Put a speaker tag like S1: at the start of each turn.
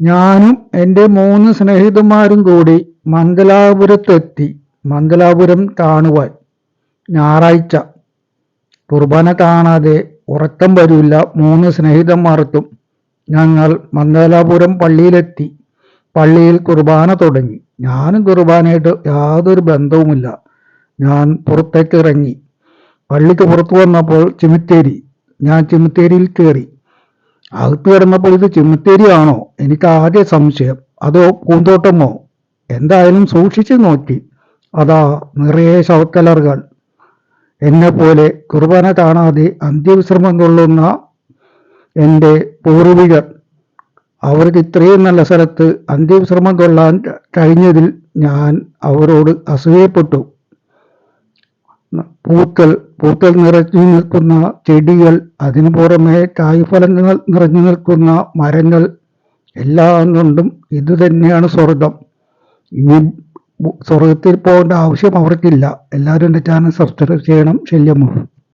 S1: ഞാനും എന്റെ മൂന്ന് സ്നേഹിതന്മാരും കൂടി മംഗലാപുരത്തെത്തി. മംഗലാപുരം കാണുവാൻ. ഞായറാഴ്ച. കുർബാന കാണാതെ ഉറക്കം വരില്ല മൂന്ന് സ്നേഹിതന്മാർക്കും. ഞങ്ങൾ മംഗലാപുരം പള്ളിയിലെത്തി. പള്ളിയിൽ കുർബാന തുടങ്ങി. ഞാനും കുർബാനയായിട്ട് യാതൊരു ബന്ധവുമില്ല. ഞാൻ പുറത്തേക്ക് ഇറങ്ങി പള്ളിക്ക് പുറത്തു വന്നപ്പോൾ ചിമിത്തേരി. ഞാൻ ചിമിത്തേരിയിൽ കയറി അകത്ത് കിടന്നപ്പോൾ ഇത് ചിമിത്തേരിയാണോ എനിക്ക് ആകെ സംശയം. അതോ പൂന്തോട്ടമോ? എന്തായാലും സൂക്ഷിച്ചു നോക്കി. അതാ നിറയെ ശവക്കലറുകൾ. എന്നെ പോലെ കുർബാന കാണാതെ അന്ത്യവിശ്രമം കൊള്ളുന്ന എന്റെ പൂർവികർ. അവർക്ക് ഇത്രയും നല്ല സ്ഥലത്ത് അന്ത്യവിശ്രമം കൊള്ളാൻ കഴിഞ്ഞതിൽ ഞാൻ അവരോട് അസൂയപ്പെട്ടു. പൂക്കൾ പൂക്കൾ നിറഞ്ഞു നിൽക്കുന്ന ചെടികൾ അതിനു പുറമെ കായ്ഫലങ്ങൾ നിറഞ്ഞു നിൽക്കുന്ന മരങ്ങൾ എല്ലാം കൊണ്ടും ഇത് തന്നെയാണ് സ്വർഗം ഇനി സ്വർഗത്തിൽ പോകേണ്ട ആവശ്യം അവർക്കില്ല. എല്ലാവരും എന്റെ ചാനൽ സബ്സ്ക്രൈബ് ചെയ്യണം. ശല്യമോ?